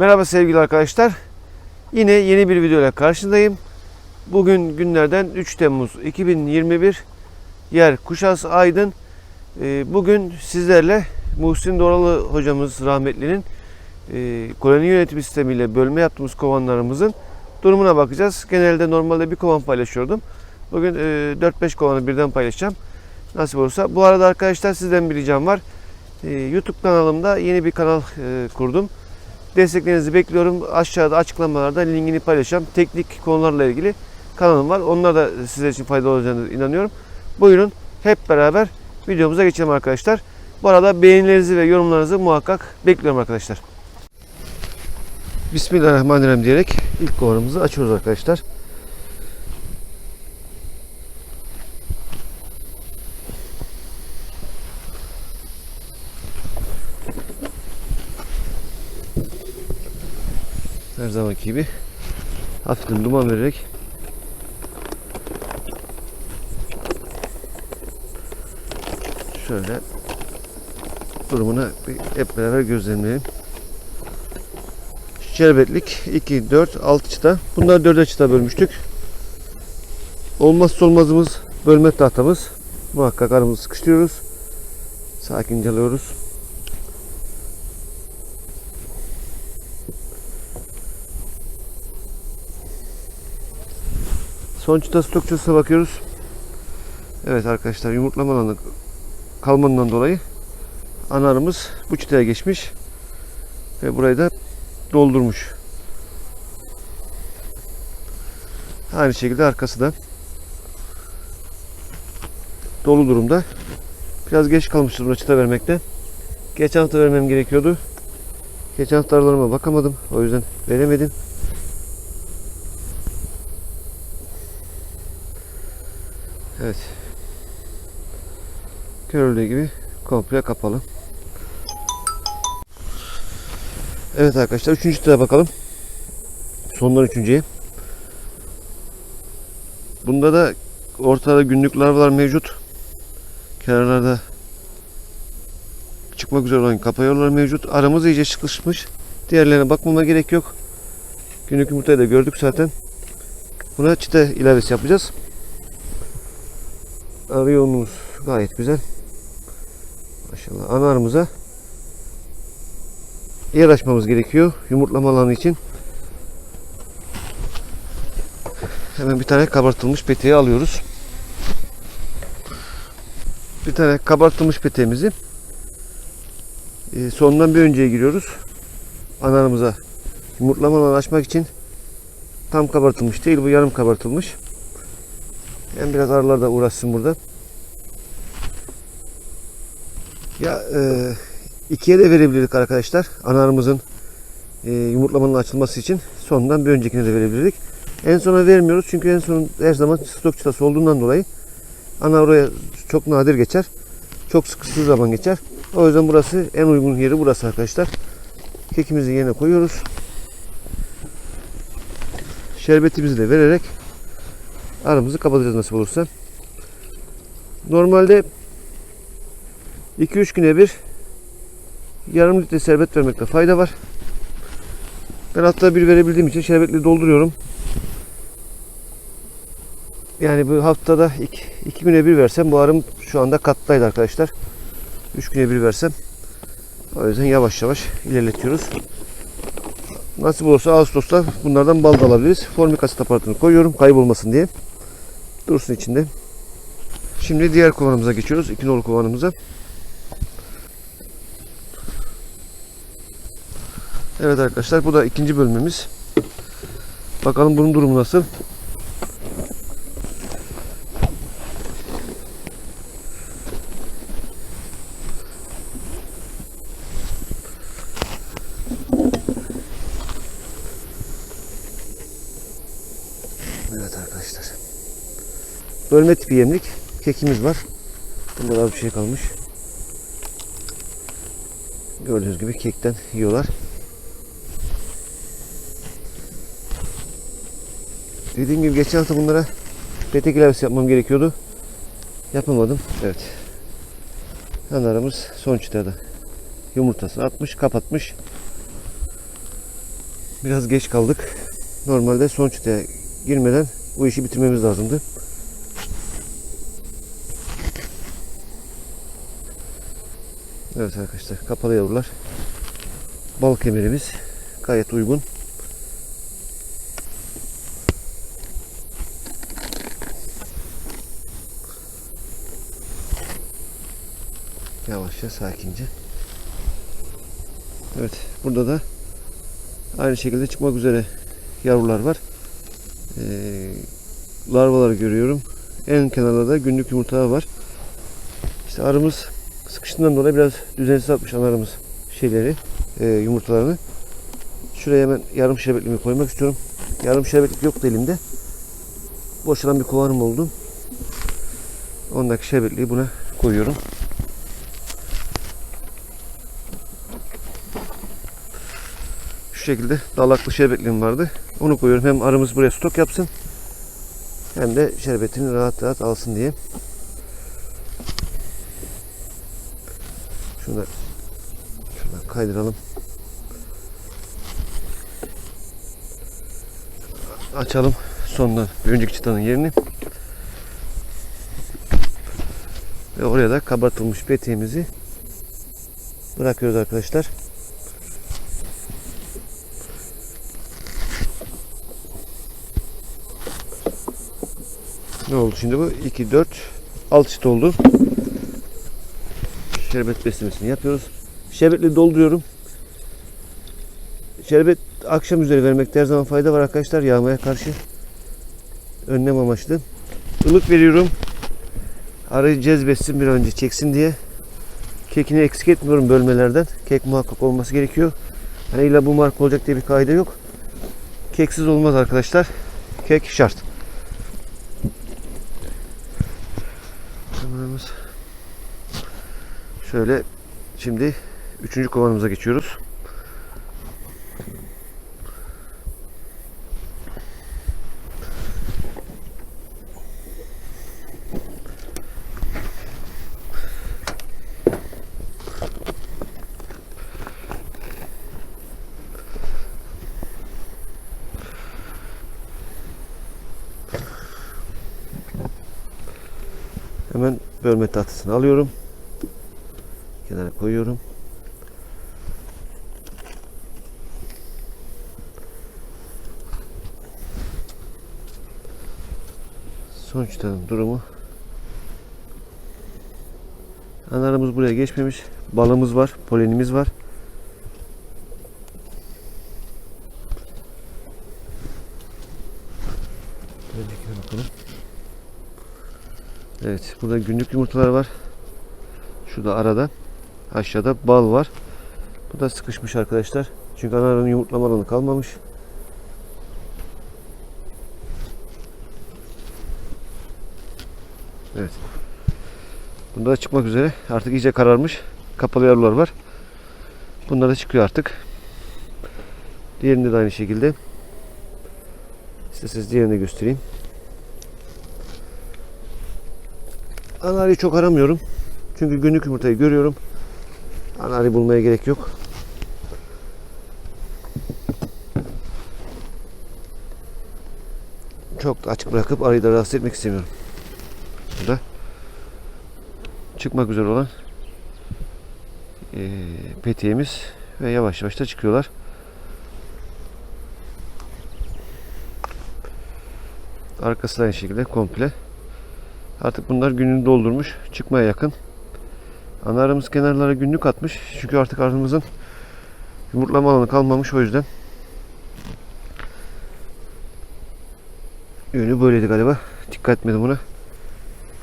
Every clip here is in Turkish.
Merhaba sevgili arkadaşlar. Yine yeni bir video ile karşınızdayım. Bugün günlerden 3 Temmuz 2021. Yer Kuşas Aydın. Ee, Bugün sizlerle Muhsin Doralı hocamız rahmetlinin e, koloni yönetim sistemiyle bölme yaptığımız kovanlarımızın durumuna bakacağız. Genelde normalde bir kovan paylaşıyordum. Bugün e, 4-5 kovanı birden paylaşacağım. Nasip olursa. Bu arada arkadaşlar sizden bir ricam var. E, YouTube kanalımda yeni bir kanal e, kurdum. Desteklerinizi bekliyorum. Aşağıda açıklamalarda linkini paylaşacağım. Teknik konularla ilgili kanalım var. Onlar da sizler için faydalı olacağını inanıyorum. Buyurun hep beraber videomuza geçelim arkadaşlar. Bu arada beğenilerinizi ve yorumlarınızı muhakkak bekliyorum arkadaşlar. Bismillahirrahmanirrahim diyerek ilk kovanımızı açıyoruz arkadaşlar. Zamanki gibi hafiften duman vererek şöyle durumunu hep beraber gözlemleyelim. Şerbetlik 2, 4, 6 çıta. Bunları 4'e çıta bölmüştük. Olmazsa olmazımız bölme tahtamız. Muhakkak aramızı sıkıştırıyoruz. Sakince alıyoruz. Son çıta stok çıtasına bakıyoruz. Evet arkadaşlar yumurtlama alanı kalmanından dolayı ana arımız bu çıtaya geçmiş ve burayı da doldurmuş. Aynı şekilde arkası da dolu durumda. Biraz geç kalmıştır buna çıta vermekte. Geçen hafta vermem gerekiyordu. Geçen hafta aralarıma bakamadım. O yüzden veremedim. Evet. Görüldüğü gibi komple kapalı. Evet arkadaşlar üçüncü çıtaya bakalım. Sondan üçüncüye. Bunda da ortada günlük larvalar mevcut. Kenarlarda çıkmak üzere olan kapayorlar mevcut. Aramız iyice sıkışmış. Diğerlerine bakmama gerek yok. Günlük yumurtayı da gördük zaten. Buna çıta ilavesi yapacağız. Arı yoğunluğumuz gayet güzel. Maşallah. Ana arımıza yer açmamız gerekiyor yumurtlama alanı için. Hemen bir tane kabartılmış peteği alıyoruz. Bir tane kabartılmış peteğimizi e, sondan bir önceye giriyoruz. Analarımıza yumurtlama alanı açmak için tam kabartılmış değil bu yarım kabartılmış. Hem biraz arılar da uğraşsın burada. Ya e, ikiye de verebilirdik arkadaşlar. Analarımızın e, yumurtlamanın açılması için sondan bir öncekine de verebilirdik. En sona vermiyoruz çünkü en son her zaman stok çıtası olduğundan dolayı ana oraya çok nadir geçer. Çok sıkıştığı zaman geçer. O yüzden burası en uygun yeri burası arkadaşlar. Kekimizi yerine koyuyoruz. Şerbetimizi de vererek aramızı kapatacağız nasip olursa. Normalde 2-3 güne bir yarım litre şerbet vermekte fayda var. Ben hatta bir verebildiğim için şerbetli dolduruyorum. Yani bu haftada 2 güne bir versem bu arım şu anda kattaydı arkadaşlar. 3 güne bir versem o yüzden yavaş yavaş ilerletiyoruz. Nasip olursa Ağustos'ta bunlardan bal da alabiliriz. Formik asit aparatını koyuyorum kaybolmasın diye. Dursun içinde. Şimdi diğer kovanımıza geçiyoruz. İki nolu kovanımıza. Evet arkadaşlar bu da ikinci bölümümüz. Bakalım bunun durumu nasıl? Evet arkadaşlar. Bölme tipi yemlik kekimiz var. Bunda bir şey kalmış. Gördüğünüz gibi kekten yiyorlar. Dediğim gibi geçen hafta bunlara petek ilavesi yapmam gerekiyordu. Yapamadım. Evet. Analarımız son çıtada yumurtasını atmış, kapatmış. Biraz geç kaldık. Normalde son çıtaya girmeden bu işi bitirmemiz lazımdı. Evet arkadaşlar kapalı yavrular. Bal kemerimiz gayet uygun. Yavaşça sakince. Evet burada da aynı şekilde çıkmak üzere yavrular var. Ee, larvalar görüyorum. En kenarda da günlük yumurta var. İşte arımız sıkıştığından dolayı biraz düzensiz atmış anarımız şeyleri, e, yumurtalarını. Şuraya hemen yarım şerbetlimi koymak istiyorum. Yarım şerbetlik yoktu elimde. Boşalan bir kovanım oldu. Ondaki şerbetliği buna koyuyorum. Şu şekilde dalaklı şerbetliğim vardı. Onu koyuyorum. Hem arımız buraya stok yapsın. Hem de şerbetini rahat rahat alsın diye. Şunu da şuradan kaydıralım. Açalım sondan bir önceki çıtanın yerini. Ve oraya da kabartılmış peteğimizi bırakıyoruz arkadaşlar. Ne oldu şimdi bu? 2, 4, 6 çıt oldu. Şerbet beslemesini yapıyoruz. Şerbetli dolduruyorum. Şerbet akşam üzeri vermekte her zaman fayda var arkadaşlar yağmaya karşı. Önlem amaçlı. Ilık veriyorum. Arayı cezbetsin bir önce çeksin diye. Kekini eksik etmiyorum bölmelerden. Kek muhakkak olması gerekiyor. Hani illa bu marka olacak diye bir kaide yok. Keksiz olmaz arkadaşlar. Kek şart. Şöyle şimdi üçüncü kovanımıza geçiyoruz. Hemen bölme tahtasını alıyorum. Koyuyorum. Son çıtanın durumu. Analarımız buraya geçmemiş. Balımız var, polenimiz var. Öncekine bakalım. Evet, burada günlük yumurtalar var. Şurada arada. Aşağıda bal var. Bu da sıkışmış arkadaşlar. Çünkü anarın yumurtlama alanı kalmamış. Evet. Bunda da çıkmak üzere. Artık iyice kararmış. Kapalı yavrular var. Bunlar da çıkıyor artık. Diğerinde de aynı şekilde. İsterseniz diğerini de göstereyim. Anarıyı çok aramıyorum. Çünkü günlük yumurtayı görüyorum. Anarı bulmaya gerek yok. Çok da açık bırakıp arayı da rahatsız etmek istemiyorum. Burada çıkmak üzere olan eee peteğimiz ve yavaş yavaş da çıkıyorlar. Arkası da aynı şekilde komple. Artık bunlar gününü doldurmuş. Çıkmaya yakın. Ana arımız kenarlara günlük atmış. Çünkü artık arımızın yumurtlama alanı kalmamış o yüzden. Yönü böyleydi galiba. Dikkat etmedim buna.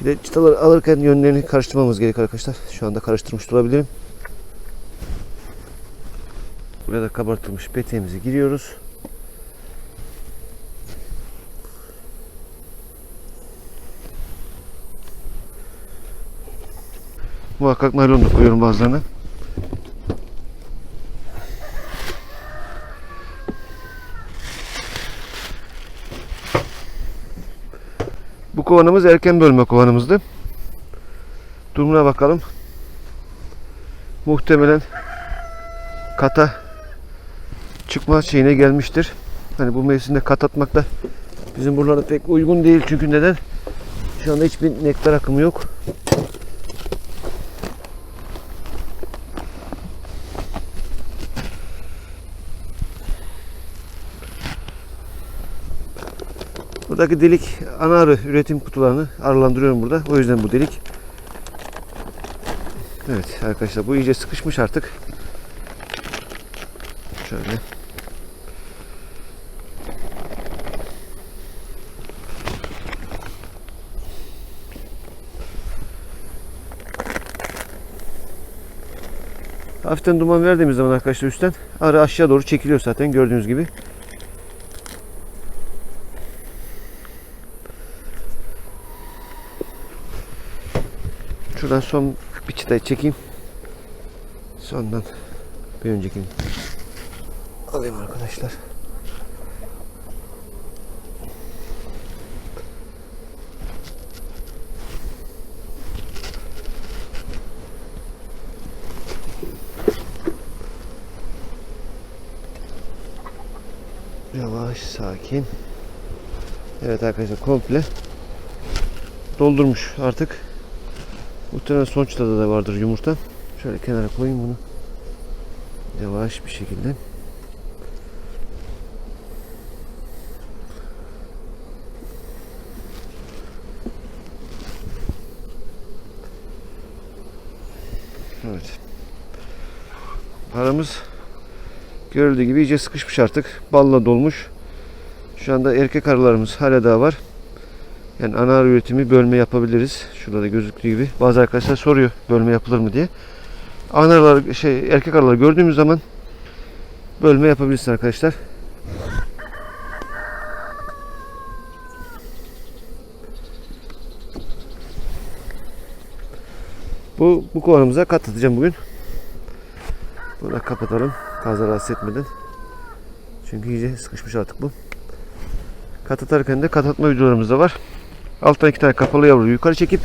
Bir de çıtaları alırken yönlerini karıştırmamız gerek arkadaşlar. Şu anda karıştırmış olabilirim. Buraya da kabartılmış peteğimizi giriyoruz. Muhakkak naylon da koyuyorum bazılarına. Bu kovanımız erken bölme kovanımızdı. Durumuna bakalım. Muhtemelen kata çıkma şeyine gelmiştir. Hani bu mevsimde kat atmak da bizim buralarda pek uygun değil. Çünkü neden? Şu anda hiçbir nektar akımı yok. Buradaki delik ana arı üretim kutularını arılandırıyorum burada. O yüzden bu delik. Evet arkadaşlar bu iyice sıkışmış artık. Şöyle. Hafiften duman verdiğimiz zaman arkadaşlar üstten arı aşağı doğru çekiliyor zaten gördüğünüz gibi. Şuradan son bir çıtayı çekeyim. Sondan bir önceki alayım arkadaşlar. Yavaş, sakin. Evet arkadaşlar komple doldurmuş artık. Muhtemelen sonuçta da vardır yumurta. Şöyle kenara koyayım bunu. Yavaş bir şekilde. Evet. Paramız görüldüğü gibi iyice sıkışmış artık. Balla dolmuş. Şu anda erkek arılarımız hala daha var. Yani ana üretimi bölme yapabiliriz. Şurada da gözüktüğü gibi. Bazı arkadaşlar soruyor bölme yapılır mı diye. Ana arılar, şey, erkek arıları gördüğümüz zaman bölme yapabilirsin arkadaşlar. Bu, bu kovanımıza kat atacağım bugün. Bunu da kapatalım. Fazla rahatsız etmeden. Çünkü iyice sıkışmış artık bu. Kat atarken de kat atma videolarımız da var. Alttan iki tane kapalı yavruyu yukarı çekip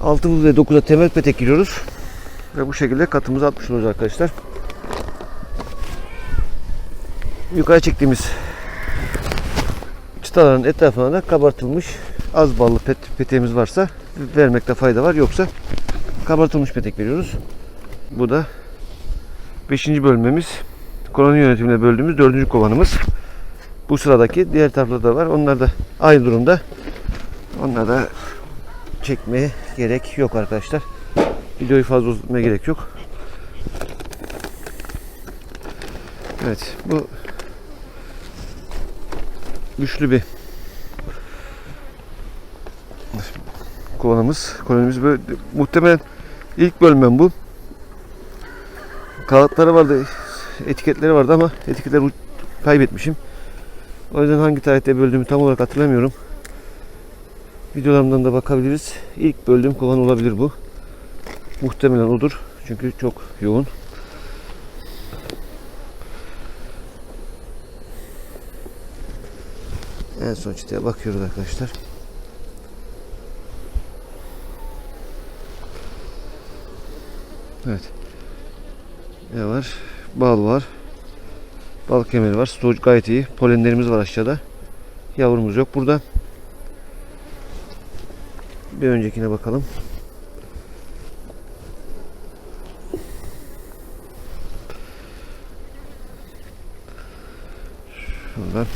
6 ve 9'a temel petek giriyoruz. Ve bu şekilde katımızı atmış oluyoruz arkadaşlar. Yukarı çektiğimiz çıtaların etrafına da kabartılmış az ballı pet, peteğimiz varsa vermekte fayda var. Yoksa kabartılmış petek veriyoruz. Bu da 5. bölmemiz. Koloni yönetimine böldüğümüz 4. kovanımız. Bu sıradaki diğer tarafta da var. Onlar da aynı durumda. Onlar da çekmeye gerek yok arkadaşlar. Videoyu fazla uzatmaya gerek yok. Evet bu güçlü bir kovanımız. Kolonimiz böyle muhtemelen ilk bölmem bu. Kağıtları vardı, etiketleri vardı ama etiketleri kaybetmişim. O yüzden hangi tarihte böldüğümü tam olarak hatırlamıyorum. Videolarımdan da bakabiliriz. İlk böldüğüm kovan olabilir bu. Muhtemelen odur. Çünkü çok yoğun. En son çıtaya bakıyoruz arkadaşlar. Evet. Ne var? Bal var. Bal kemeri var. Stoğu gayet iyi. Polenlerimiz var aşağıda. Yavrumuz yok burada. Bir öncekine bakalım. Şuradan.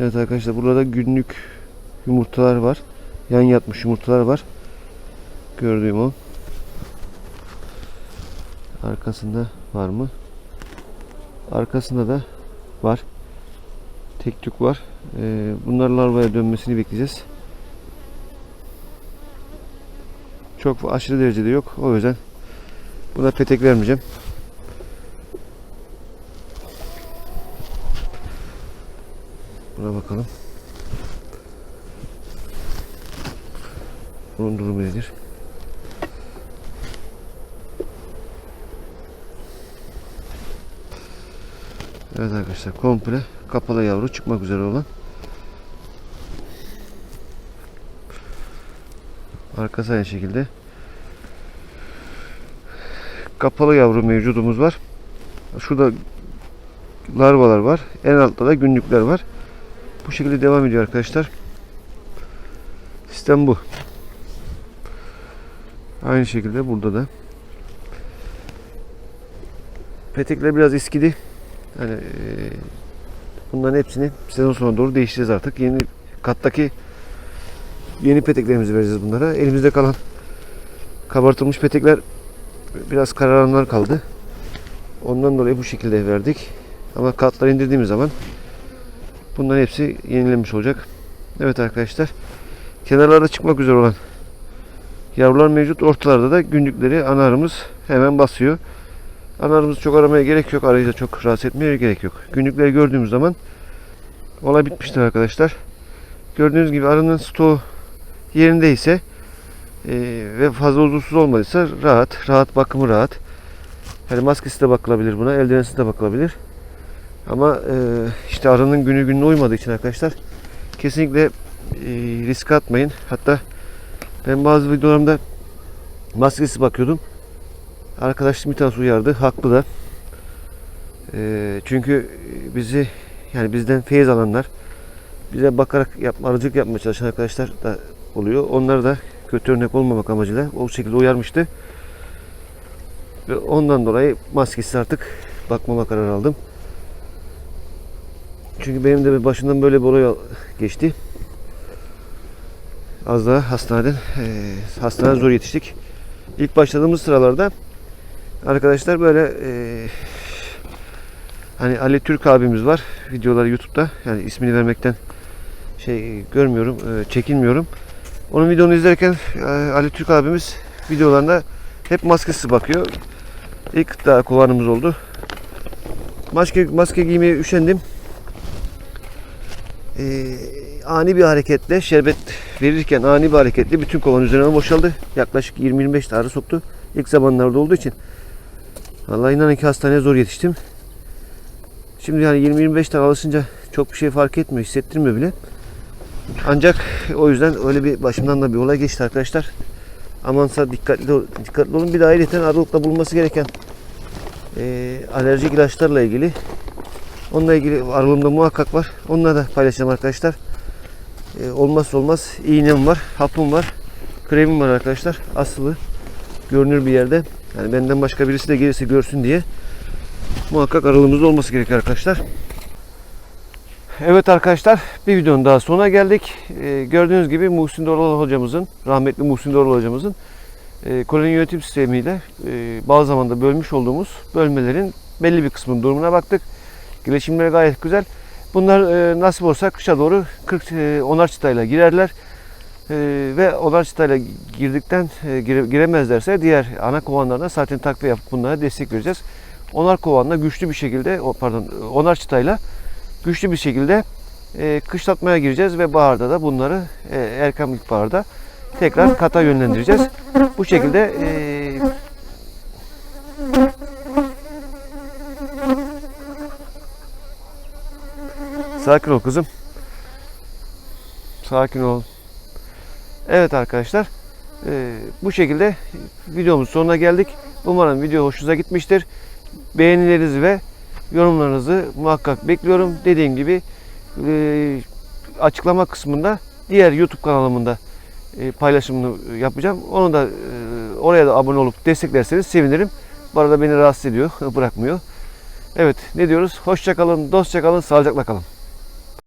Evet arkadaşlar burada günlük yumurtalar var. Yan yatmış yumurtalar var. Gördüğüm o. Arkasında var mı? Arkasında da var. Tek tük var. Ee, bunlar dönmesini bekleyeceğiz. Çok aşırı derecede yok. O yüzden buna petek vermeyeceğim. Buna bakalım. Bunun durumu nedir? Evet arkadaşlar komple kapalı yavru çıkmak üzere olan Arkası aynı şekilde. Kapalı yavru mevcudumuz var. Şurada larvalar var. En altta da günlükler var. Bu şekilde devam ediyor arkadaşlar. Sistem bu. Aynı şekilde burada da. Petekler biraz eskidi. Hani eee, bunların hepsini sezon sonuna doğru değiştireceğiz artık. Yeni kattaki yeni peteklerimizi vereceğiz bunlara. Elimizde kalan kabartılmış petekler biraz kararanlar kaldı. Ondan dolayı bu şekilde verdik. Ama katları indirdiğimiz zaman bunların hepsi yenilenmiş olacak. Evet arkadaşlar. Kenarlarda çıkmak üzere olan yavrular mevcut. Ortalarda da günlükleri ana arımız hemen basıyor. Ana arımızı çok aramaya gerek yok. Arayı da çok rahatsız etmeye gerek yok. Günlükleri gördüğümüz zaman olay bitmiştir arkadaşlar. Gördüğünüz gibi arının stoğu yerindeyse e, ve fazla huzursuz olmadıysa rahat. Rahat bakımı rahat. Yani maskesi de bakılabilir buna. Eldivensiz de bakılabilir. Ama e, işte arının günü gününe uymadığı için arkadaşlar kesinlikle e, risk atmayın. Hatta ben bazı videolarımda maskesi bakıyordum. Arkadaşım bir tanesi uyardı. Haklı da. E, çünkü bizi yani bizden feyiz alanlar bize bakarak yapma, arıcılık yapmaya çalışan arkadaşlar da oluyor. Onlara da kötü örnek olmamak amacıyla o şekilde uyarmıştı. Ve ondan dolayı maskesiz artık bakmama kararı aldım. Çünkü benim de başından böyle bir olay geçti. Az daha hastaneden eee hastaneye zor yetiştik. İlk başladığımız sıralarda arkadaşlar böyle eee, hani Ali Türk abimiz var videoları YouTube'da yani ismini vermekten şey görmüyorum eee, çekinmiyorum. Onun videonu izlerken eee, Ali Türk abimiz videolarında hep maskesiz bakıyor. İlk daha kovanımız oldu. Maske maske giymeye üşendim. Ee, ani bir hareketle şerbet verirken ani bir hareketle bütün kovan üzerine boşaldı. Yaklaşık 20-25 tane soktu. İlk zamanlarda olduğu için. Vallahi inanın ki hastaneye zor yetiştim. Şimdi yani 20-25 tane alışınca çok bir şey fark etmiyor, hissettirmiyor bile. Ancak o yüzden öyle bir başımdan da bir olay geçti arkadaşlar. Amansa dikkatli ol- dikkatli olun. Bir de ayrıca aralıkta bulunması gereken e, alerjik ilaçlarla ilgili Onunla ilgili aralığımda muhakkak var. Onunla da paylaşacağım arkadaşlar. Ee, olmazsa olmaz iğnem var, hapım var, kremim var arkadaşlar. Asılı görünür bir yerde. Yani benden başka birisi de gelirse görsün diye muhakkak aralığımızda olması gerekiyor arkadaşlar. Evet arkadaşlar bir videonun daha sonuna geldik. Ee, gördüğünüz gibi Muhsin Doral hocamızın, rahmetli Muhsin Doral hocamızın e, koloni yönetim sistemiyle e, bazı zamanda bölmüş olduğumuz bölmelerin belli bir kısmının durumuna baktık. Gelişimleri gayet güzel. Bunlar e, nasip olsa kışa doğru 40 e, onar çıtayla girerler. E, ve onar çıtayla girdikten e, gire- giremezlerse diğer ana kovanlarına zaten takviye yapıp bunlara destek vereceğiz. Onar kovanla güçlü bir şekilde pardon onar çıtayla güçlü bir şekilde e, kışlatmaya gireceğiz ve baharda da bunları e, erken ilkbaharda tekrar kata yönlendireceğiz. Bu şekilde e, Sakin ol kızım. Sakin ol. Evet arkadaşlar. eee, bu şekilde videomuzun sonuna geldik. Umarım video hoşunuza gitmiştir. Beğenilerinizi ve yorumlarınızı muhakkak bekliyorum. Dediğim gibi eee, açıklama kısmında diğer YouTube kanalımında eee, paylaşımını yapacağım. Onu da oraya da abone olup desteklerseniz sevinirim. Bu arada beni rahatsız ediyor, bırakmıyor. Evet ne diyoruz? Hoşça kalın, dostça kalın, sağlıcakla kalın.